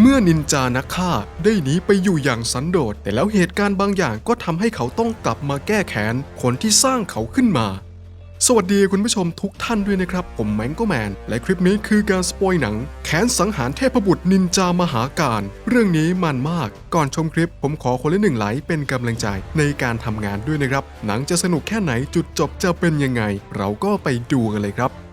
เมื่อนินจานักฆ่าได้หนีไปอยู่อย่างสันโดษ แต่แล้วเหตุการณ์บางอย่างก็ทำให้เขาต้องกลับมาแก้แค้นคนที่สร้างเขาขึ้นมา สวัสดีคุณผู้ชมทุกท่านด้วยนะครับ ผมแมงโกแมน และคลิปนี้คือการสปอยหนังแค้นสังหารเทพบุตรนินจามหาการ เรื่องนี้มันมาก ก่อนชมคลิป ผมขอคนละหนึ่งไลค์เป็นกำลังใจในการทำงานด้วยนะครับ หนังจะสนุกแค่ไหนจุดจบจะเป็นยังไง เราก็ไปดูกันเลยครับ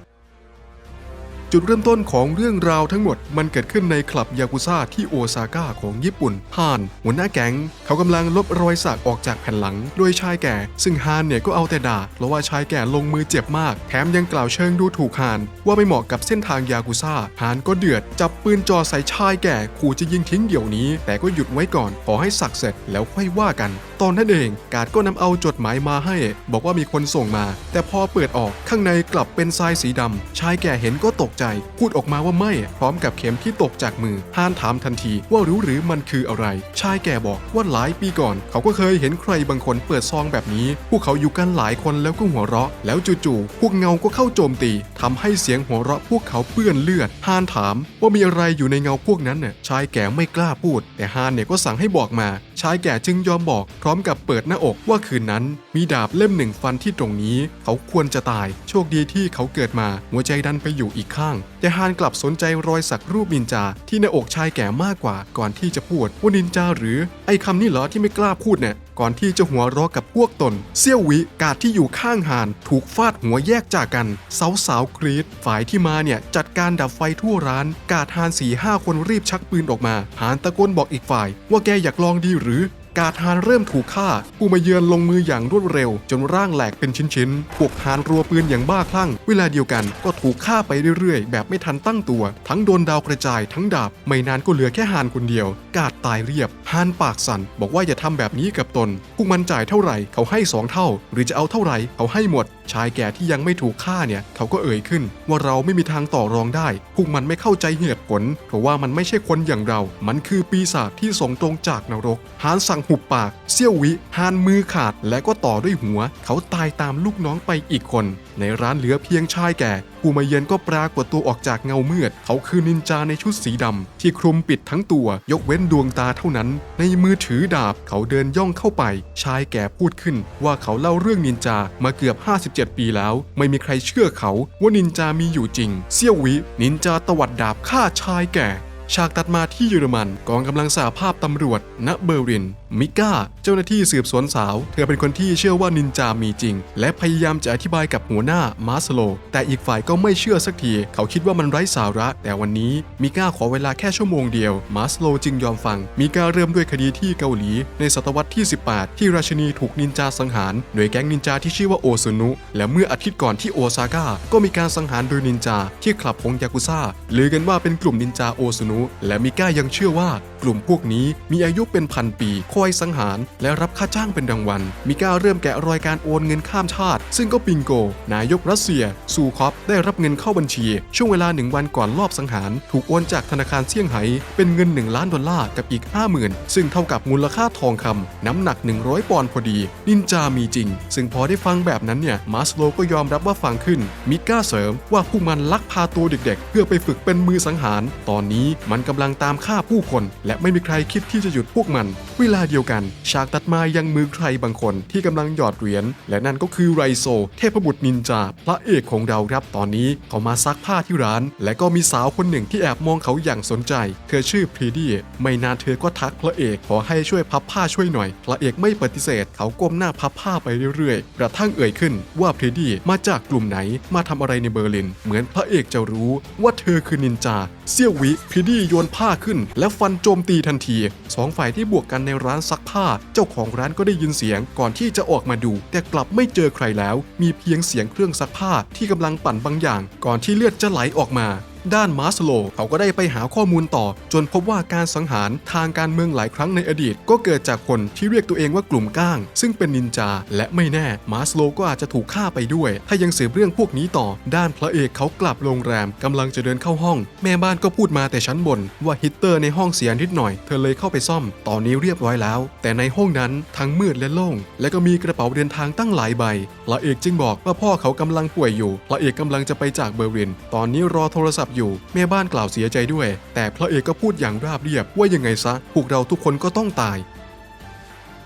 จุดเริ่มต้นของเรื่องราวทั้งหมดมันเกิดขึ้นในคลับยากุซ่าที่โอซาก้าของญี่ปุ่นฮาน หัวหน้าแก๊ง เขากำลังลบรอยสักออกจากแผ่นหลัง โดยชายแก่ ซึ่งฮานเนี่ยก็เอาแต่ด่าเพราะว่าชายแก่ลงมือเจ็บมาก แถมยังกล่าวเชิงดูถูกฮาน ว่าไม่เหมาะกับเส้นทางยากุซ่าฮานก็เดือด จับปืนจ่อใส่ชายแก่ขู่จะยิงทิ้งเดี๋ยวนี้ แต่ก็หยุดไว้ก่อนขอให้สักเสร็จแล้วค่อยว่ากัน ตอนนั้นเอง กาดก็นำเอาจดหมายมาให้ บอกว่ามีคนส่งมา แต่พอเปิดออกข้างในกลับเป็นทรายสีดำชายแก่เห็นก็ตกใจ พูดออกมาว่าไม่ พร้อมกับเข็มที่ตกจากมือฮานถามทันทีว่ารู้หรือมันคืออะไร ชายแก่บอกว่าหลายปีก่อน เขาก็เคยเห็นใครบางคนเปิดซองแบบนี้ พวกเขาอยู่กันหลายคนแล้วก็หัวเราะ แล้วจู่ๆพวกเงาก็เข้าโจมตีทำให้เสียงหัวเราะพวกเขาเปื้อนเลือดฮานถามว่ามีอะไรอยู่ในเงาพวกนั้นน่ะชายแก่ไม่กล้าพูด แต่ฮานเนี่ยก็สั่งให้บอกมา ชายแก่จึงยอมบอกพร้อมกับเปิดหน้าอกว่าคืนนั้นมีดาบเล่มหนึ่งฟันที่ตรงนี้ เขาควรจะตาย โชคดีที่เขาเกิดมาหัวใจดันไปอยู่อีกข้าง แต่ฮานกลับสนใจรอยสักรูปนินจา ที่หน้าอกชายแก่มากกว่า ก่อนที่จะพูดว่านินจาหรือไอ้คำนี้เหรอที่ไม่กล้าพูดเนี่ยก่อนที่จะหัวเร้อกับพวกตน เซี่ยววิกาดที่อยู่ข้างหาน ถูกฟาดหัวแยกจากกันสาวสาวกรีดฝ่ายที่มาเนี่ย จัดการดับไฟทั่วร้าน กาดฮานสี่ห้าคนรีบชักปืนออกมา หานตะโกนบอกอีกฝ่าย ว่าแกอยากลองดีหรือ กาดฮานเริ่มถูกฆ่าผู้มาเยือนลงมืออย่างรวดเร็ว จนร่างแหลกเป็นชิ้นๆ พวกฮานรัวปืนอย่างบ้าคลั่ง เวลาเดียวกันก็ถูกฆ่าไปเรื่อยๆ แบบไม่ทันตั้งตัว ทั้งโดนดาวกระจายทั้งดาบ ไม่นานก็เหลือแค่ฮานคนเดียว กาดตายเรียบฮานปากสั่นบอกว่าอย่าทำแบบนี้กับตน พวกมันจ่ายเท่าไหร่เขาให้สองเท่า หรือจะเอาเท่าไหร่เขาให้หมด ชายแก่ที่ยังไม่ถูกฆ่าเนี่ยเขาก็เอ่ยขึ้น ว่าเราไม่มีทางต่อรองได้ พวกมันไม่เข้าใจเหตุผล เพราะว่ามันไม่ใช่คนอย่างเรา มันคือปีศาจที่ส่งตรงจากนรกฮานสั่งหุบปากเซี่ยววิฮานมือขาดและก็ต่อด้วยหัว เขาตายตามลูกน้องไปอีกคน ในร้านเหลือเพียงชายแก่ผู้มาเยือนก็ปรากฏตัวออกจากเงามืด เขาคือนินจาในชุดสีดำที่คลุมปิดทั้งตัวยกเว้นดวงตาเท่านั้น ในมือถือดาบเขาเดินย่องเข้าไป ชายแก่พูดขึ้น ว่าเขาเล่าเรื่องนินจามาเกือบ 57 ปีแล้ว ไม่มีใครเชื่อเขาว่านินจามีอยู่จริง เซี่ยววินินจาตวัดดาบฆ่าชายแก่ ฉากตัดมาที่เยอรมัน กองกำลังสาภาพตำรวจ ณ เบอร์ลิน มิก้า เจ้าหน้าที่สืบสวนสาว เธอเป็นคนที่เชื่อว่านินจามีจริง และพยายามจะอธิบายกับหัวหน้ามาสโล แต่อีกฝ่ายก็ไม่เชื่อสักที เขาคิดว่ามันไร้สาระ แต่วันนี้มิก้าขอเวลาแค่ชั่วโมงเดียวมาสโลจึงยอมฟัง มิก้าเริ่มด้วยคดีที่เกาหลี ในศตวรรษที่ 18 ที่ราชินีถูกนินจาสังหาร โดยแก๊งนินจาที่ชื่อว่าโอซุนุ และเมื่ออาทิตย์ก่อนที่โอซาก้าก็มีการสังหารโดยนินจาที่คลับของยากุซ่าลือกันว่าเป็นกลุ่มนินจาโอซุนุและมิก้ายังเชื่อว่า กลุ่มพวกนี้มีอายุเป็นพันปีคอยสังหาร และรับค่าจ้างเป็นรางวัลมิก้าเริ่มแกะรอยการโอนเงินข้ามชาติ ซึ่งก็ปิงโก นายกรัสเซีย ซูคอฟได้รับเงินเข้าบัญชี ช่วงเวลาหนึ่งวันก่อนรอบสังหาร ถูกโอนจากธนาคารเซี่ยงไฮ้เป็นเงิน 1 ล้านดอลลาร์กับอีก 50,000 ซึ่งเท่ากับมูลค่าทองคำน้ำหนัก 100 ปอนด์พอดี นินจามีจริง ซึ่งพอได้ฟังแบบนั้นเนี่ยมาสโลก็ยอมรับว่าฟังขึ้น มิก้าเสริมว่าพวกมันลักพาตัวเด็กๆ เพื่อไปฝึกเป็นมือสังหาร ตอนนี้มันกำลังตามฆ่าผู้คนและไม่มีใครคิดที่จะหยุดพวกมัน เวลาเดียวกัน ฉากตัดมายังมือใครบางคนที่กำลังหยอดเหรียญและนั่นก็คือไรโซ เทพบุตรนินจา พระเอกของเราครับตอนนี้เขามาซักผ้าที่ร้าน และก็มีสาวคนหนึ่งที่แอบมองเขาอย่างสนใจ เธอชื่อพรีดี้ไม่นานเธอก็ทักพระเอกขอให้ช่วยพับผ้าช่วยหน่อย พระเอกไม่ปฏิเสธ เขาก้มหน้าพับผ้าไปเรื่อยๆกระทั่งเอ่ยขึ้นว่าพรีดี้มาจากกลุ่มไหนมาทำอะไรในเบอร์ลิน เหมือนพระเอกจะรู้ว่าเธอคือนินจาเซี่ยววิพีดี้โยนผ้าขึ้น และฟันโจมตีทันทีสองฝ่ายที่บวกกันในร้านซักผ้า เจ้าของร้านก็ได้ยินเสียงก่อนที่จะออกมาดู แต่กลับไม่เจอใครแล้ว มีเพียงเสียงเครื่องซักผ้าที่กำลังปั่นบางอย่าง ก่อนที่เลือดจะไหลออกมา ด้านมาสโลเขาก็ได้ไปหาข้อมูลต่อ จนพบว่าการสังหารทางการเมืองหลายครั้งในอดีต ก็เกิดจากคนที่เรียกตัวเองว่ากลุ่มก้าง ซึ่งเป็นนินจา และไม่แน่มาสโลก็อาจจะถูกฆ่าไปด้วย ถ้ายังสืบเรื่องพวกนี้ต่อ ด้านพระเอกเขากลับโรงแรมกำลังจะเดินเข้าห้อง แม่บ้านก็พูดมาแต่ชั้นบน ว่าฮีตเตอร์ในห้องเสียนิดหน่อย เธอเลยเข้าไปซ่อม ตอนนี้เรียบร้อยแล้ว แต่ในห้องนั้นทั้งมืดและโล่ง และก็มีกระเป๋าเดินทางตั้งหลายใบ พระเอกจึงบอกว่าพ่อเขากำลังป่วยอยู่ พระเอกกำลังจะไปจากเบอร์ลิน ตอนนี้รอโทรศัพท์อยู่ แม่บ้านกล่าวเสียใจด้วย แต่พระเอกก็พูดอย่างราบเรียบว่ายังไงซะ พวกเราทุกคนก็ต้องตาย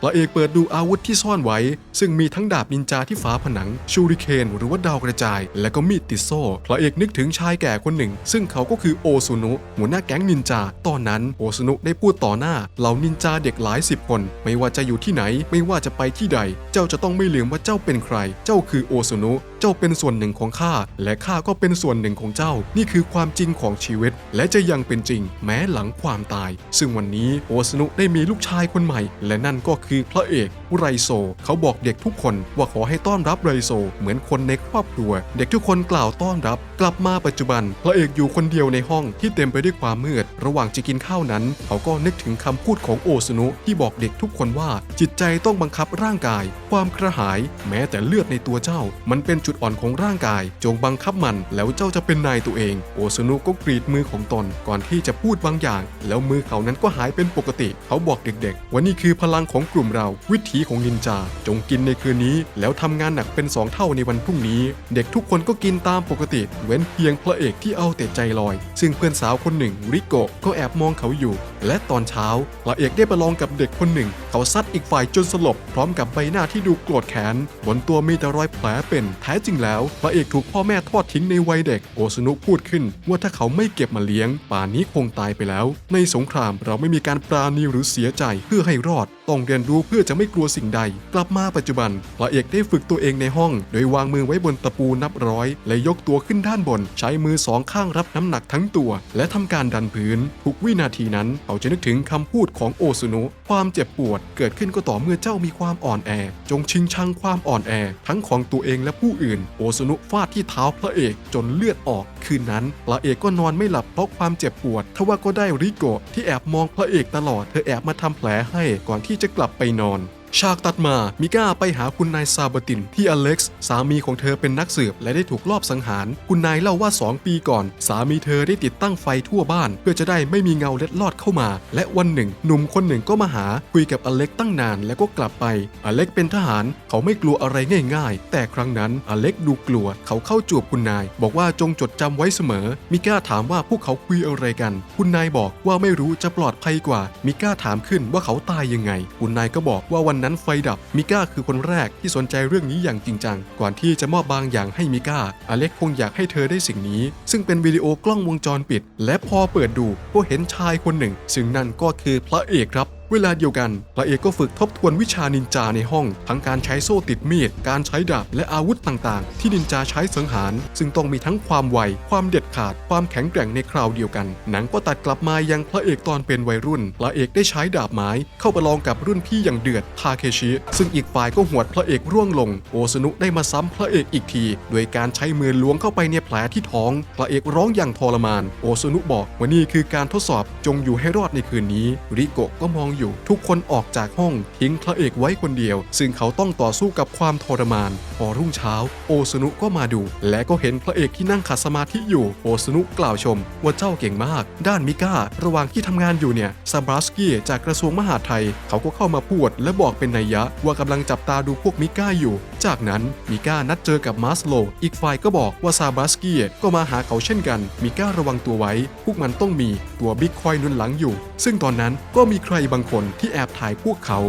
พระเอกเปิดดูอาวุธที่ซ่อนไว้ ซึ่งมีทั้งดาบนินจาที่ฝาผนัง ชูริเคนหรือว่าดาวกระจาย และก็มีดติดโซ่ พระเอกนึกถึงชายแก่คนหนึ่ง ซึ่งเขาก็คือโอซุนุหัวหน้าแก๊งนินจา ตอนนั้นโอซุนุได้พูดต่อหน้าเหล่านินจาเด็กหลายสิบคน ไม่ว่าจะอยู่ที่ไหน ไม่ว่าจะไปที่ใด เจ้าจะต้องไม่ลืมว่าเจ้าเป็นใคร เจ้าคือโอซุนุเจ้าเป็นส่วนหนึ่งของข้า และข้าก็เป็นส่วนหนึ่งของเจ้า นี่คือความจริงของชีวิต และจะยังเป็นจริงแม้หลังความตาย ซึ่งวันนี้โอสนุได้มีลูกชายคนใหม่ และนั่นก็คือพระเอกไรโซ เขาบอกเด็กทุกคนว่าขอให้ต้อนรับไรโซ เหมือนคนในครอบครัว เด็กทุกคนกล่าวต้อนรับ กลับมาปัจจุบัน พระเอกอยู่คนเดียวในห้องที่เต็มไปด้วยความมืด ระหว่างจะกินข้าวนั้น เขาก็นึกถึงคำพูดของโอสนุที่บอกเด็กทุกคนว่า จิตใจต้องบังคับร่างกาย ความกระหาย แม้แต่เลือดในตัวเจ้า มันเป็นจุดอ่อนของร่างกาย จงบังคับมัน แล้วเจ้าจะเป็นนายตัวเอง โอสนุก็กรีดมือของตนก่อนที่จะพูดบางอย่าง แล้วมือเขานั้นก็หายเป็นปกติ เขาบอกเด็กๆว่านี่คือพลังของกลุ่มเรา วิถีของนินจา จงกินในคืนนี้ แล้วทำงานหนักเป็นสองเท่าในวันพรุ่งนี้ เด็กทุกคนก็กินตามปกติเว้นเพียงพระเอกที่เอาแต่ใจลอย ซึ่งเพื่อนสาวคนหนึ่งริโกะก็แอบมองเขาอยู่ และตอนเช้าพระเอกได้ประลองกับเด็กคนหนึ่ง เขาซัดอีกฝ่ายจนสลบ พร้อมกับใบหน้าที่ดูโกรธแค้นบนตัวมีแต่รอยแผลเป็นแท้จริงแล้วพระเอกถูกพ่อแม่ทอดทิ้งในวัยเด็กโอสนุพูดขึ้น ว่าถ้าเขาไม่เก็บมาเลี้ยง ป่านนี้คงตายไปแล้ว ในสงครามเราไม่มีการปราณีหรือเสียใจเพื่อให้รอด ต้องเรียนรู้เพื่อจะไม่กลัวสิ่งใด กลับมาปัจจุบันพระเอกได้ฝึกตัวเองในห้อง โดยวางมือไว้บนตะปูนับร้อย และยกตัวขึ้นด้านบน ใช้มือสองข้างรับน้ำหนักทั้งตัว และทำการดันพื้นทุกวินาทีนั้นเขาจะนึกถึงคำพูดของโอซุนุความเจ็บปวดเกิดขึ้นก็ต่อเมื่อเจ้ามีความอ่อนแอ จงชิงชังความอ่อนแอ ทั้งของตัวเองและผู้อื่น โอสนุฟาดที่เท้าพระเอกจนเลือดออก คืนนั้น พระเอกก็นอนไม่หลับเพราะความเจ็บปวดทว่าก็ได้ริโกะที่แอบมองพระเอกตลอด เธอแอบมาทำแผลให้ก่อนที่จะกลับไปนอน ฉากตัดมา มิก้าไปหาคุณนายซาบติน ที่อเล็กซ์ สามีของเธอเป็นนักสืบและได้ถูกลอบสังหาร คุณนายเล่าว่า 2 ปีก่อน สามีเธอได้ติดตั้งไฟทั่วบ้าน เพื่อจะได้ไม่มีเงาเล็ดลอดเข้ามา และวันหนึ่ง หนุ่มคนหนึ่งก็มาหา คุยกับอเล็กตั้งนานแล้วก็กลับไป อเล็กเป็นทหาร เขาไม่กลัวอะไรง่าย ๆ แต่ครั้งนั้นอเล็กดูกลัว เขาเข้าจูบคุณนาย บอกว่าจงจดจำไว้เสมอ มิก้าถามว่าพวกเขาคุยอะไรกัน คุณนายบอกว่าไม่รู้จะปลอดภัยกว่า มิก้าถามขึ้นว่าเขาตายยังไง คุณนายก็บอกว่าวันนั้นไฟดับมิก้าคือคนแรกที่สนใจเรื่องนี้อย่างจริงจัง ก่อนที่จะมอบบางอย่างให้มิก้า อเล็กคงอยากให้เธอได้สิ่งนี้ ซึ่งเป็นวิดีโอกล้องวงจรปิด และพอเปิดดูก็เห็นชายคนหนึ่ง ซึ่งนั่นก็คือพระเอกครับ เวลาเดียวกันพระเอกก็ฝึกทบทวนวิชานินจาในห้อง ทั้งการใช้โซ่ติดมีด การใช้ดาบและอาวุธต่างๆ ที่นินจาใช้สังหาร ซึ่งต้องมีทั้งความไว ความเด็ดขาด ความแข็งแกร่งในคราวเดียวกัน หนังก็ตัดกลับมายังพระเอกตอนเป็นวัยรุ่น พระเอกได้ใช้ดาบไม้เข้าประลองกับรุ่นพี่อย่างเดือดทาเคชิ ซึ่งอีกฝ่ายก็หวดพระเอกร่วงลง โอซนุได้มาซ้ำพระเอกอีกที โดยการใช้มือล้วงเข้าไปในแผลที่ท้อง พระเอกร้องอย่างทรมาน โอซนุบอกว่านี่คือการทดสอบจงอยู่ให้รอดในคืนนี้ ริโกะก็มองอยู่ ทุกคนออกจากห้องทิ้งพระเอกไว้คนเดียว ซึ่งเขาต้องต่อสู้กับความทรมาน พอรุ่งเช้า โอซนุก็มาดู และก็เห็นพระเอกที่นั่งขัดสมาธิอยู่ โอซนุกล่าวชม ว่าเจ้าเก่งมาก ด้านมิก้า ระหว่างที่ทำงานอยู่เนี่ยซาบราสกี้จากกระทรวงมหาดไทย เขาก็เข้ามาพูดและบอกเป็นนัยยะ ว่ากำลังจับตาดูพวกมิก้าอยู่ จากนั้นมิก้านัดเจอกับมาสโล อีกฝ่ายก็บอกว่าซาบราสกี้ก็มาหาเขาเช่นกันมิก้าระวังตัวไว้ พวกมันต้องมีตัวบิ๊กคอยนุนหลังอยู่ ซึ่งตอนนั้นก็มีใครบางคนที่แอบถ่ายพวกเขา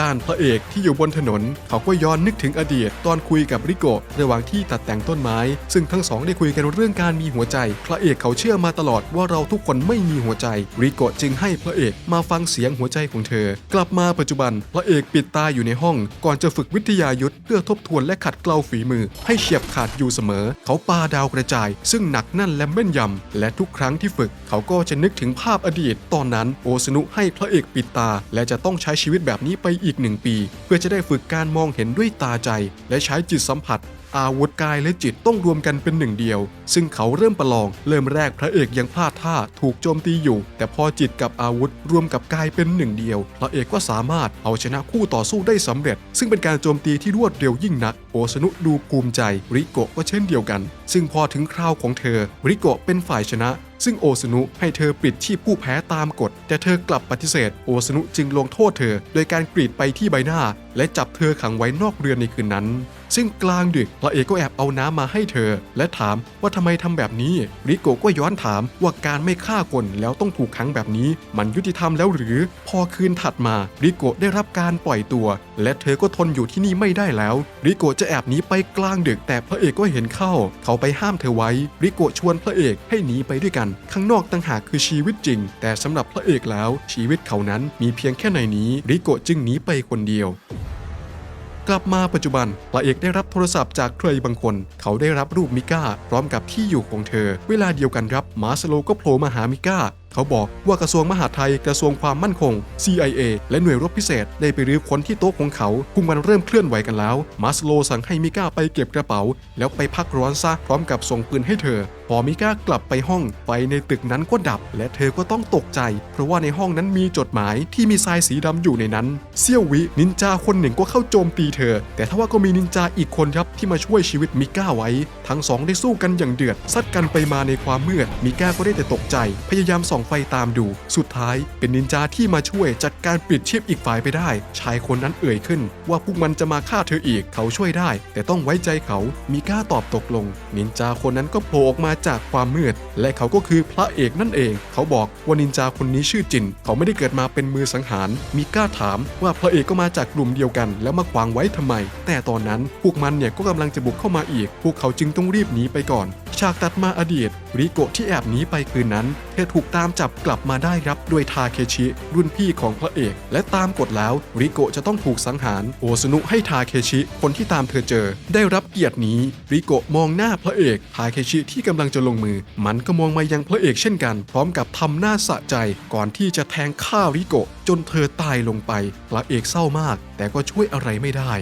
ด้านพระเอกที่อยู่บนถนน เขาก็ย้อนนึกถึงอดีต ตอนคุยกับริโกะระหว่างที่ตัดแต่งต้นไม้ ซึ่งทั้งสองได้คุยกันเรื่องการมีหัวใจ พระเอกเขาเชื่อมาตลอดว่าเราทุกคนไม่มีหัวใจ ริโกะจึงให้พระเอกมาฟังเสียงหัวใจของเธอ กลับมาปัจจุบัน พระเอกปิดตาอยู่ในห้อง ก่อนจะฝึกวิทยายุทธเพื่อทบทวนและขัดเกลาฝีมือ ให้เฉียบขาดอยู่เสมอ เขาปาดาวกระจาย ซึ่งหนักแน่นและแม่นยำและทุกครั้งที่ฝึก เขาก็จะนึกถึงภาพอดีต ตอนนั้นโอซนุให้พระเอกปิดตา และจะต้องใช้ชีวิตแบบนี้ไปอีกหนึ่งปี เพื่อจะได้ฝึกการมองเห็นด้วยตาใจ และใช้จิตสัมผัส อาวุธกายและจิตต้องรวมกันเป็นหนึ่งเดียว ซึ่งเขาเริ่มประลอง เริ่มแรกพระเอกยังพลาดท่าถูกโจมตีอยู่ แต่พอจิตกับอาวุธรวมกับกายเป็นหนึ่งเดียว พระเอกก็สามารถเอาชนะคู่ต่อสู้ได้สำเร็จ ซึ่งเป็นการโจมตีที่รวดเร็วยิ่งนัก โอสนุดูภูมิใจริโกะก็เช่นเดียวกัน ซึ่งพอถึงคราวของเธอริโกะเป็นฝ่ายชนะ ซึ่งโอซานุให้เธอปิดชีพผู้แพ้ตามกฎ แต่เธอกลับปฏิเสธ โอซานุจึงลงโทษเธอ โดยการกรีดไปที่ใบหน้า และจับเธอขังไว้นอกเรือนในคืนนั้น ซึ่งกลางดึกพระเอกก็แอบเอาน้ำมาให้เธอ และถามว่าทำไมทำแบบนี้ ริโกก็ย้อนถามว่าการไม่ฆ่าคนแล้วต้องถูกขังแบบนี้ มันยุติธรรมแล้วหรือ พอคืนถัดมา ริโกได้รับการปล่อยตัว และเธอก็ทนอยู่ที่นี่ไม่ได้แล้ว ริโกจะแอบหนีไปกลางดึกแต่พระเอกก็เห็นเข้า เขาไปห้ามเธอไว้ ริโกชวนพระเอกให้หนีไปด้วยกันข้างนอกต่างหากคือชีวิตจริง แต่สำหรับพระเอกแล้ว ชีวิตเขานั้นมีเพียงแค่ในนี้ริโกะจึงหนีไปคนเดียวกลับมาปัจจุบันพระเอกได้รับโทรศัพท์จากใครบางคน เขาได้รับรูปมิก้า พร้อมกับที่อยู่ของเธอ เวลาเดียวกันครับมาสโลก็โผล่มาหามิก้า เขาบอกว่ากระทรวงมหาดไทยกระทรวงความมั่นคง CIA และหน่วยรบพิเศษ ได้ไปรื้อค้นที่โต๊ะของเขาพวกมันเริ่มเคลื่อนไหวกันแล้ว มาสโลสั่งให้มิก้าไปเก็บกระเป๋า แล้วไปพักร้อนซะพร้อมกับส่งปืนให้เธอ พอมิก้ากลับไปห้องไฟในตึกนั้นก็ดับ และเธอก็ต้องตกใจ เพราะว่าในห้องนั้นมีจดหมายที่มีทรายสีดำอยู่ในนั้นเซี่ยววินินจาคนหนึ่งก็เข้าโจมตีเธอ แต่ถ้าว่าก็มีนินจาอีกคนครับที่มาช่วยชีวิตมิก้าไว้ ทั้งสองได้สู้กันอย่างเดือดซัดกันไปมาในความมืดมิก้าก็ได้แต่ตกใจ พยายามส่องไฟตามดู สุดท้ายเป็นนินจาที่มาช่วยจัดการปิดชีพอีกฝ่ายไปได้ ชายคนนั้นเอ่ยขึ้น ว่าพวกมันจะมาฆ่าเธออีกเขาช่วยได้ แต่ต้องไว้ใจเขามิก้าตอบตกลง นินจาคนนั้นก็โผล่ออกมาจากความมืด และเขาก็คือพระเอกนั่นเอง เขาบอกว่านินจาคนนี้ชื่อจิน เขาไม่ได้เกิดมาเป็นมือสังหารมิก้าถามว่าพระเอกก็มาจากกลุ่มเดียวกัน แล้วมาขวางไว้ทำไม แต่ตอนนั้นพวกมันเนี่ยก็กำลังจะบุกเข้ามาอีก พวกเขาจึงต้องรีบหนีไปก่อน ฉากตัดมาอดีต ริโกะที่แอบหนีไปคืนนั้น เธอถูกตามจับกลับมาได้รับด้วยทาเคชิ รุ่นพี่ของพระเอก และตามกฎแล้ว ริโกะจะต้องถูกสังหารโอซานุให้ทาเคชิ คนที่ตามเธอเจอ ได้รับเกียรตินี้ ริโกะมองหน้าพระเอกทาเคชิที่กำลังจะลงมือ มันก็มองมายังพระเอกเช่นกัน พร้อมกับทำหน้าสะใจก่อนที่จะแทงฆ่าริโกะจนเธอตายลงไปพระเอกเศร้ามาก แต่ก็ช่วยอะไรไม่ได้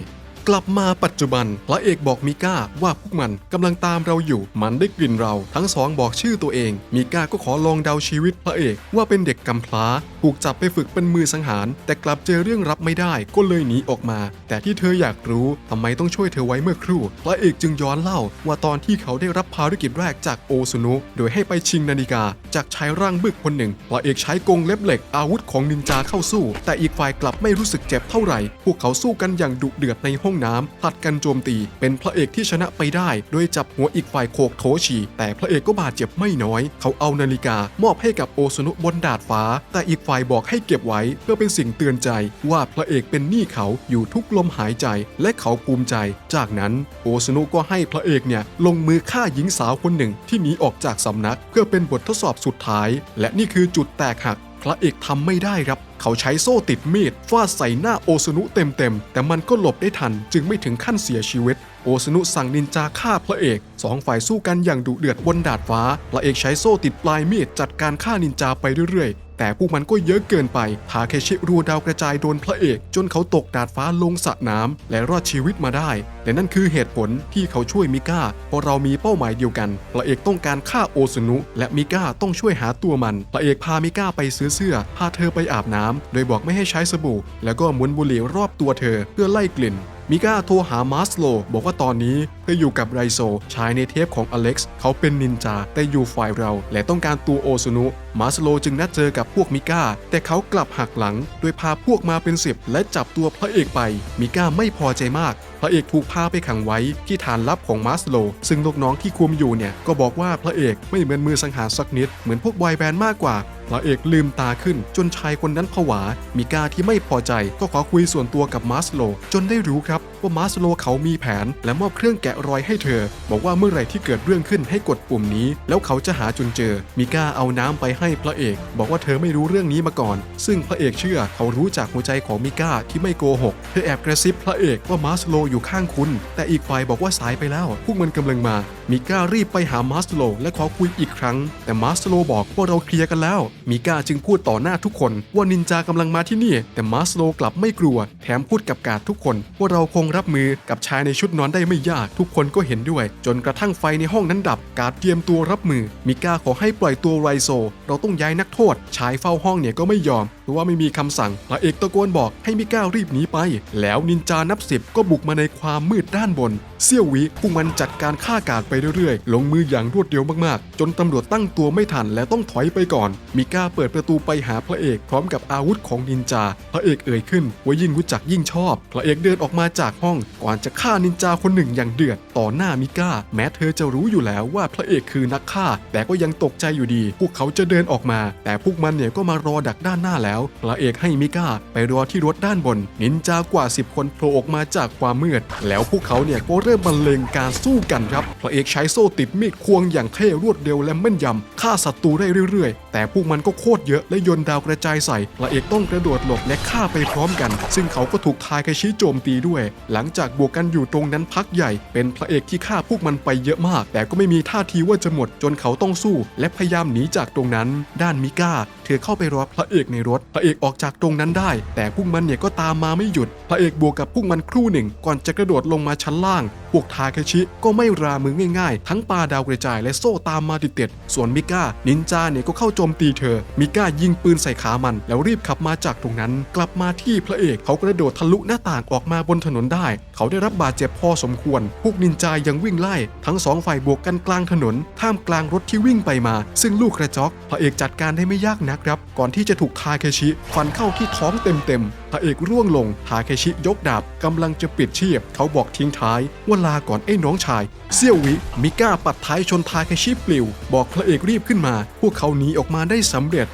กลับมาปัจจุบัน พระเอกบอกมิก้าว่าพวกมันกำลังตามเราอยู่ มันได้กลิ่นเรา ทั้งสองบอกชื่อตัวเอง มิก้าก็ขอลองเดาชีวิตพระเอกว่าเป็นเด็กกำพร้า ถูกจับไปฝึกเป็นมือสังหาร แต่กลับเจอเรื่องรับไม่ได้ก็เลยหนีออกมา แต่ที่เธออยากรู้ทำไมต้องช่วยเธอไว้เมื่อครู่ พระเอกจึงย้อนเล่าว่าตอนที่เขาได้รับภารกิจแรกจากโอซุนุ โดยให้ไปชิงนาฬิกา จากชายร่างบึกคนหนึ่งพระเอกใช้กงเล็บเหล็กอาวุธของนินจาเข้าสู้ แต่อีกฝ่ายกลับไม่รู้สึกเจ็บเท่าไหร่พวกเขาสู้กันอย่างดุเดือดในห้องน้ำผลัดกันโจมตี เป็นพระเอกที่ชนะไปได้ โดยจับหัวอีกฝ่ายโขกโถฉี แต่พระเอกก็บาดเจ็บไม่น้อย เขาเอานาฬิกามอบให้กับโอซุนุบนดาดฟ้า แต่อีกฝ่ายบอกให้เก็บไว้ เพื่อเป็นสิ่งเตือนใจว่าพระเอกเป็นหนี้เขาอยู่ทุกลมหายใจ และเขาภูมิใจ จากนั้นโอซุนุก็ให้พระเอกเนี่ยลงมือฆ่าหญิงสาวคนหนึ่งที่หนีออกจากสำนัก เพื่อเป็นบททดสอบสุดท้าย และนี่คือจุดแตกหัก พระเอกทำไม่ได้ครับ เขาใช้โซ่ติดมีดฟาดใส่หน้าโอซุนุเต็มๆ แต่มันก็หลบได้ทันจึงไม่ถึงขั้นเสียชีวิต โอซานุสั่งนินจาฆ่าพระเอกสองฝ่ายสู้กันอย่างดุเดือดบนดาดฟ้า พระเอกใช้โซ่ติดปลายมีดจัดการฆ่านินจาไปเรื่อยๆ แต่พวกมันก็เยอะเกินไป ทาเคชิรัวดาวกระจายโดนพระเอก จนเขาตกดาดฟ้าลงสระน้ำและรอดชีวิตมาได้ และนั่นคือเหตุผลที่เขาช่วยมิก้า เพราะเรามีเป้าหมายเดียวกัน พระเอกต้องการฆ่าโอซุนุและมิก้าต้องช่วยหาตัวมัน พระเอกพามิก้าไปซื้อเสื้อ พาเธอไปอาบน้ำโดยบอกไม่ให้ใช้สบู่ แล้วก็หมุนบุหรี่รอบตัวเธอเพื่อไล่กลิ่น มิก้าโทรหามาสโลบอกว่าตอนนี้เธออยู่กับไรโซชายในเทปของอเล็กซ์เขาเป็นนินจาแต่อยู่ฝ่ายเรา และต้องการตัวโอซุนุมาสโลจึงนัดเจอกับพวกมิก้า แต่เขากลับหักหลัง โดยพาพวกมาเป็นสิบและจับตัวพระเอกไป มิก้าไม่พอใจมาก ระเอกถูกพาไปขังไว้ที่ฐานลับของมาสโล ซึ่งลูกน้องที่คุมอยู่เนี่ยก็บอกว่าพระเอกไม่เหมือนมือสังหารสักนิด เหมือนพวกบอยแบนด์มากกว่าพระเอกลืมตาขึ้น จนชายคนนั้นผวามิก้าที่ไม่พอใจก็ขอคุยส่วนตัวกับมาสโล จนได้รู้ครับว่ามาสโลเขามีแผน และมอบเครื่องแกะรอยให้เธอ บอกว่าเมื่อไหร่ที่เกิดเรื่องขึ้นให้กดปุ่มนี้ แล้วเขาจะหาจนเจอ มิก้าเอาน้ำไปให้พระเอก บอกว่าเธอไม่รู้เรื่องนี้มาก่อน ซึ่งพระเอกเชื่อเขารู้จากหัวใจของมิก้าที่ไม่โกหก เธอแอบกระซิบพระเอกว่ามาสโลอยู่ข้างคุณ แต่อีกฝ่ายบอกว่าสายไปแล้วพวกมันกำลังมามิก้ารีบไปหามาสโลและขอคุยอีกครั้ง แต่มาสโลบอกว่าเราเคลียร์กันแล้ว มิก้าจึงพูดต่อหน้าทุกคน ว่านินจากำลังมาที่นี่ แต่มาสโลกลับไม่กลัว แถมพูดกับกาดทุกคน ว่าเราคงรับมือกับชายในชุดนอนได้ไม่ยากทุกคนก็เห็นด้วย จนกระทั่งไฟในห้องนั้นดับ การเตรียมตัวรับมือมิก้าขอให้ปล่อยตัวไรโซ เราต้องย้ายนักโทษ ชายเฝ้าห้องเนี่ยก็ไม่ยอม เพราะว่าไม่มีคำสั่งพระเอกตะโกนบอกให้มิก้ารีบหนีไป แล้วนินจานับสิบก็บุกมาในความมืดด้านบน เซี่ยววิพวกมันจัดการฆ่ากาดไปเรื่อยๆ ลงมืออย่างรวดเร็วมากๆ จนตำรวจตั้งตัวไม่ทันและต้องถอยไปก่อน มิก้าเปิดประตูไปหาพระเอกพร้อมกับอาวุธของนินจา พระเอกเอ่ยขึ้นว่ายิ่งรู้จักยิ่งชอบ พระเอกเดินออกมาจากห้อง ก่อนจะฆ่านินจาคนหนึ่งอย่างเดือด ต่อหน้ามิก้า แม้เธอจะรู้อยู่แล้วว่าพระเอกคือนักฆ่า แต่ก็ยังตกใจอยู่ดี พวกเขาจะเดินออกมา แต่พวกมันเนี่ยก็มารอดักด้านหน้าแล้วพระเอกให้มิก้าไปรอที่รถด้านบน นินจากว่า 10 คนโผล่ออกมาจากความมืด แล้วพวกเขาเนี่ยก็เริ่มบรรเลงการสู้กันครับพระเอกใช้โซ่ติดมีดควงอย่างเท่รวดเร็วและแม่นยำฆ่าศัตรูได้เรื่อยๆ แต่พวกมันก็โคตรเยอะและโยนดาวกระจายใส่พระเอกต้องกระโดดหลบและฆ่าไปพร้อมกัน ซึ่งเขาก็ถูกทายคาชิโจมตีด้วย หลังจากบวกกันอยู่ตรงนั้นพักใหญ่ เป็นพระเอกที่ฆ่าพวกมันไปเยอะมาก แต่ก็ไม่มีท่าทีว่าจะหมดจนเขาต้องสู้ และพยายามหนีจากตรงนั้น ด้านมิก้า เธอเข้าไปรอพระเอกในรถพระเอกออกจากตรงนั้นได้ แต่พวกมันเนี่ยก็ตามมาไม่หยุด พระเอกบวกกับพวกมันครู่หนึ่ง ก่อนจะกระโดดลงมาชั้นล่าง พวกทาเคชิก็ไม่รามือง่ายๆ ทั้งปาดาวกระจายและโซ่ตามมาติดๆส่วนมิก้า นินจาเนี่ยก็เข้าโจมตีเธอ มิก้ายิงปืนใส่ขามัน แล้วรีบขับมาจากตรงนั้น กลับมาที่พระเอกเขากระโดดทะลุหน้าต่างออกมาบนถนนได้ เขาได้รับบาดเจ็บพอสมควร พวกนินจายังวิ่งไล่ ทั้งสองฝ่ายบวกกันกลางถนน ท่ามกลางรถที่วิ่งไปมา ซึ่งลูกกระจอกพระเอกจัดการได้ไม่ยากนักครับ ก่อนที่จะถูกทาเคชิ ฟันเข้าที่ท้องเต็มๆพระเอกร่วงลงทาเคชิยกดาบกำลังจะปิดชีพ เขาบอกทิ้งท้ายว่าลาก่อนไอ้น้องชายเซี่ยววิมิก้าปัดท้ายชนทาเคชิปลิว บอกพระเอกรีบขึ้นมา พวกเขาหนีออกมาได้สำเร็จ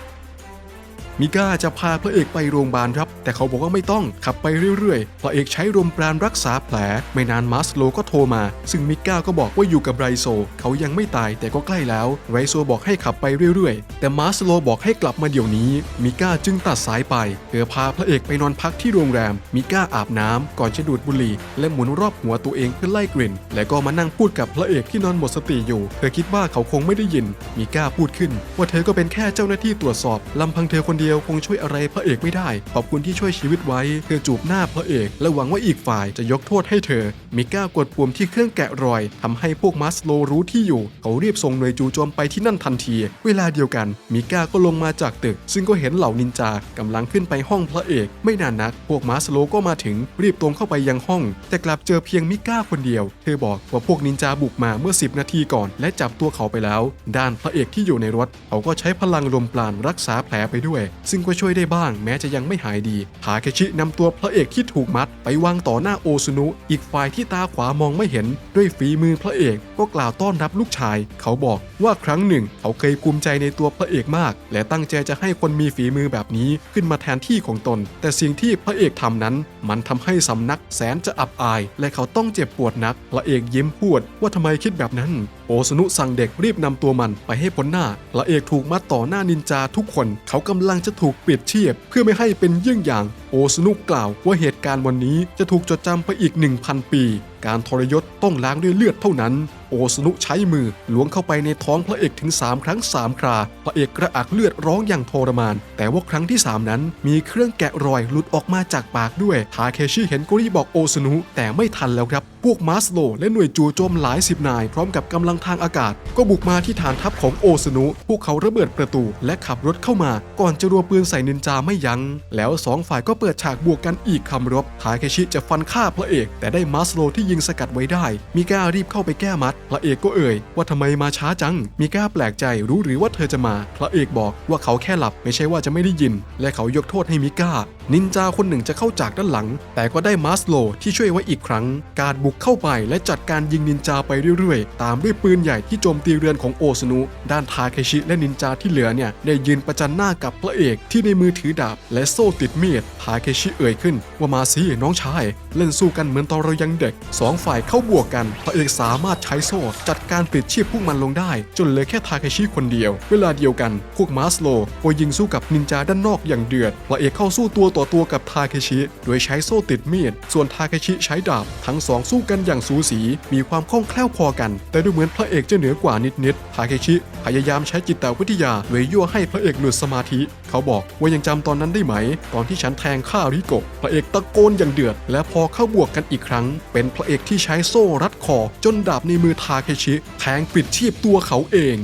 มิก้าจะพาพระเอกไปโรงพยาบาลครับ แต่เขาบอกว่าไม่ต้องขับไปเรื่อยๆ พระเอกใช้ลมปราณรักษาแผล ไม่นานมาสโลก็โทรมา ซึ่งมิก้าก็บอกว่าอยู่กับไรโซ เขายังไม่ตายแต่ก็ใกล้แล้วไรโซบอกให้ขับไปเรื่อยๆ แต่มาสโลบอกให้กลับมาเดี๋ยวนี้ มิก้าจึงตัดสายไปเธอพาพระเอกไปนอนพักที่โรงแรม มิก้าอาบน้ำก่อนจะดูดบุหรี่และหมุนรอบหัวตัวเองเพื่อไล่กลิ่น และก็มานั่งพูดกับพระเอกที่นอนหมดสติอยู่ เธอคิดว่าเขาคงไม่ได้ยิน มิก้าพูดขึ้น ว่าเธอก็เป็นแค่เจ้าหน้าที่ตรวจสอบลำพังเธอคนเดียวเดียวคงช่วยอะไรพระเอกไม่ได้ ขอบคุณที่ช่วยชีวิตไว้ เธอจูบหน้าพระเอก และหวังว่าอีกฝ่ายจะยกโทษให้เธอ มิก้ากดปุ่มที่เครื่องแกะรอยทำให้พวกมัสโลรู้ที่อยู่ เขารีบส่งหน่วยจู่โจมไปที่นั่นทันที เวลาเดียวกัน มิก้าก็ลงมาจากตึก ซึ่งก็เห็นเหล่านินจากำลังขึ้นไปห้องพระเอก ไม่นานนัก พวกมัสโลก็มาถึงรีบตรงเข้าไปยังห้อง แต่กลับเจอเพียงมิก้าคนเดียว เธอบอกว่าพวกนินจาบุกมาเมื่อ 10 นาทีก่อน และจับตัวเขาไปแล้ว ด้านพระเอกที่อยู่ในรถ เขาก็ใช้พลังลมปราณรักษาแผลไปด้วยซึ่งก็ช่วยได้บ้างแม้จะยังไม่หายดีทาเคชินำตัวพระเอกที่ถูกมัด ไปวางต่อหน้าโอซุนุ อีกฝ่ายที่ตาขวามองไม่เห็น ด้วยฝีมือพระเอกก็กล่าวต้อนรับลูกชาย เขาบอกว่าครั้งหนึ่ง เขาเคยภูมิใจในตัวพระเอกมาก และตั้งใจจะให้คนมีฝีมือแบบนี้ขึ้นมาแทนที่ของตน แต่สิ่งที่พระเอกทำนั้น มันทำให้สำนักแสนจะอับอาย และเขาต้องเจ็บปวดนัก พระเอกยิ้มพูดว่าทำไมคิดแบบนั้นโอสนุสั่งเด็กรีบนำตัวมันไปให้พ้นหน้าพระเอกถูกมัดต่อหน้านินจาทุกคน เขากำลังจะถูกปิดชีพเพื่อไม่ให้เป็นเยี่ยงอย่าง โอสนุกล่าวว่าเหตุการณ์วันนี้จะถูกจดจำไปอีก 1,000 ปี การทรยศต้องล้างด้วยเลือดเท่านั้น โอสนุใช้มือล้วงเข้าไปในท้องพระเอกถึง 3 ครั้ง 3 ครา พระเอกกระอักเลือดร้องอย่างทรมาน แต่ว่าครั้งที่ 3 นั้น มีเครื่องแกะรอยหลุดออกมาจากปากด้วยทาเคชิเห็นก็รีบบอกโอสนุแต่ไม่ทันแล้วครับ พวกมาสโลและหน่วยจู่โจมหลายสิบนาย พร้อมกับกำลังทางอากาศ ก็บุกมาที่ฐานทัพของโอสนุพวกเขาระเบิดประตู และขับรถเข้ามา ก่อนจะรัวปืนใส่นินจาไม่ยัง้งแล้วสองฝ่ายก็เปิดฉากบวกกันอีกคำรบทาเคชิจะฟันฆ่าพระเอก แต่ได้มาสโลที่ยิงสกัดไว้ได้ มิก้ารีบเข้าไปแก้มัดพระเอกก็เอ่ยว่าทำไมมาช้าจังมิก้าแปลกใจรู้หรือว่าเธอจะมา พระเอกบอกว่าเขาแค่หลับไม่ใช่ว่าจะไม่ได้ยิน และเขายกโทษให้มิก้า นินจาคนหนึ่งจะเข้าจากด้านหลัง แต่ก็ได้มาสโลที่ช่วยไว้อีกครั้ง การบุกเข้าไปและจัดการยิงนินจาไปเรื่อยๆ ตามด้วยปืนใหญ่ที่โจมตีเรือนของโอสนุ ด้านทาเคชิและนินจาที่เหลือเนี่ยได้ยืนประจันหน้ากับพระเอกที่ในมือถือดาบ และโซ่ติดมีดทาเคชิเอ่ยขึ้น ว่ามาสิน้องชาย เล่นสู้กันเหมือนตอนเรายังเด็กสองฝ่ายเข้าบวกกันพระเอกสามารถใช้ซ จัดการปิดชีพพวกมันลงได้ จนเหลือแค่ทาเคชิคนเดียว เวลาเดียวกัน พวกมาสโลก็ยิงสู้กับนินจาด้านนอกอย่างเดือดพระเอกเข้าสู้ตัวต่อตัวกับทาเคชิ โดยใช้โซ่ติดมีด ส่วนทาเคชิใช้ดาบ ทั้งสองสู้กันอย่างสูสี มีความคล่องแคล่วพอกัน แต่ดูเหมือนพระเอกจะเหนือกว่านิดๆทาเคชิพยายามใช้จิตวิทยาโดยยั่วให้พระเอกหลุดสมาธิ เขาบอกว่ายังจำตอนนั้นได้ไหม ตอนที่ฉันแทงฆ่าริโกะพระเอกตะโกนอย่างเดือด และพอเข้าบวกกันอีกครั้ง เป็นพระเอกที่ใช้โซ่รัดคอจนดาบในมือทาเคชิแทงปิดชีพตัวเขาเอง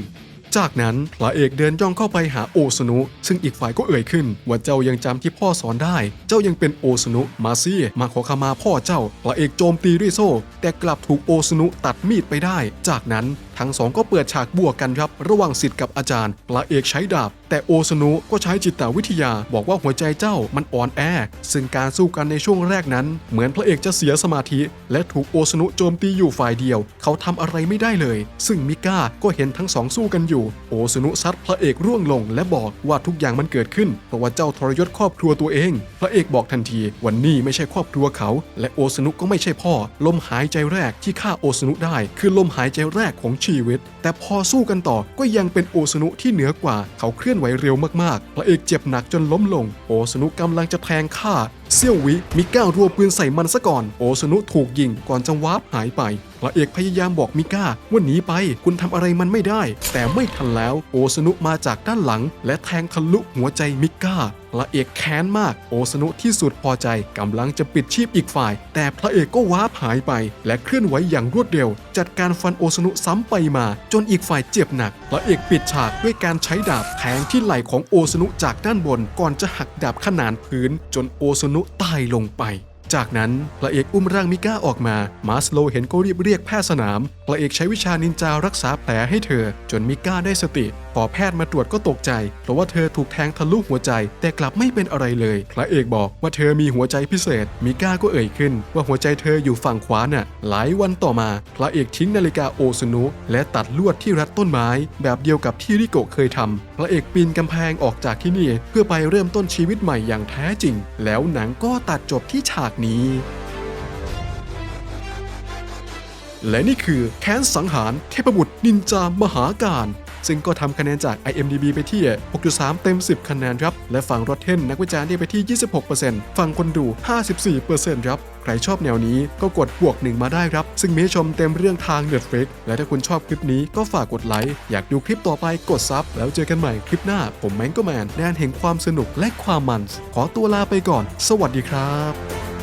จากนั้นพระเอกเดินย่องเข้าไปหาโอสนุ ซึ่งอีกฝ่ายก็เอ่ยขึ้น ว่าเจ้ายังจำที่พ่อสอนได้ เจ้ายังเป็นโอสนุมาสิมาขอขมาพ่อเจ้าพระเอกโจมตีด้วยโซ่ แต่กลับถูกโอสนุตัดมีดไปได้ จากนั้น ทั้งสองก็เปิดฉากบวกกันครับระหว่างสิทธิ์กับอาจารย์พระเอกใช้ดาบ แต่โอสนุก็ใช้จิตวิทยา บอกว่าหัวใจเจ้ามันอ่อนแอ ซึ่งการสู้กันในช่วงแรกนั้น เหมือนพระเอกจะเสียสมาธิ และถูกโอสนุโจมตีอยู่ฝ่ายเดียว เขาทำอะไรไม่ได้เลย ซึ่งมิก้าก็เห็นทั้งสองสู้กันอยู่ โอสนุซัดพระเอกร่วงลง และบอกว่าทุกอย่างมันเกิดขึ้นเพราะว่าเจ้าทรยศครอบครัวตัวเอง พระเอกบอกทันทีวันนี้ไม่ใช่ครอบครัวเขา และโอสนุก็ไม่ใช่พ่อ ลมหายใจแรกที่ฆ่าโอสนุได้ คือลมหายใจแรกของชวิต แต่พอสู้กันต่อก็ยังเป็นโอสนุที่เหนือกว่า เขาเคลื่อนไหวเร็วมากๆ พระเอกเจ็บหนักจนล้มลง โอสนุกำลังจะแทงฆ่า เซี่ยววิมิก้ารัวปืนใส่มันซะก่อน โอสนุถูกยิงก่อนจะวาร์ปหายไปพระเอกพยายามบอกมิก้าว่าหนีไปคุณทำอะไรมันไม่ได้ แต่ไม่ทันแล้วโอสนุมาจากด้านหลัง และแทงทะลุหัวใจมิก้าพระเอกแค้นมาก โอสนุที่สุดพอใจกำลังจะปิดชีพอีกฝ่าย แต่พระเอกก็วาร์ปหายไป และเคลื่อนไหวอย่างรวดเร็ว จัดการฟันโอสนุซ้ำไปมา จนอีกฝ่ายเจ็บหนัก พระเอกปิดฉากด้วยการใช้ดาบแทงที่ไหล่ของโอสนุจากด้านบนก่อนจะหักดาบขนานพื้นจนโอสนุตายลงไป จากนั้นพระเอกอุ้มร่างมิก้าออกมา มาสโลเห็นก็รีบเรียกแพทย์สนาม พระเอกใช้วิชานินจารักษาแผลให้เธอ จนมิก้าได้สติ อแพทย์มาตรวจก็ตกใจ เพราะว่าเธอถูกแทงทะลุหัวใจ แต่กลับไม่เป็นอะไรเลย พระเอกบอกว่าเธอมีหัวใจพิเศษ มิก้าก็เอ่ยขึ้น ว่าหัวใจเธออยู่ฝั่งขวาน่ะ หลายวันต่อมา พระเอกทิ้งนาฬิกาโอซุนุ และตัดลวดที่รัดต้นไม้ แบบเดียวกับที่ริโกะเคยทำพระเอกปีนกำแพงออกจากที่นี่เพื่อไปเริ่มต้นชีวิตใหม่อย่างแท้จริง แล้วหนังก็ตัดจบที่ฉากนี้และนี่คือแค้นสังหารเทพบุตรนินจามหาการ ซึ่งก็ทำคะแนนจาก IMDB ไปที่ 6.3 เต็ม 10 คะแนนครับ และฝั่งรถเทนนักวิจารณ์ได้ไปที่ 26%ฝั่งคนดู 54%ครับ ใครชอบแนวนี้ก็กดบวกหนึ่งมาได้ครับ ซึ่งมีชมเต็มเรื่องทาง Netflix และถ้าคุณชอบคลิปนี้ก็ฝากกดไลค์ อยากดูคลิปต่อไปกดซับ แล้วเจอกันใหม่คลิปหน้า ผมแมงก็แมนแดนแห่งความสนุกและความมัน ขอตัวลาไปก่อน สวัสดีครับ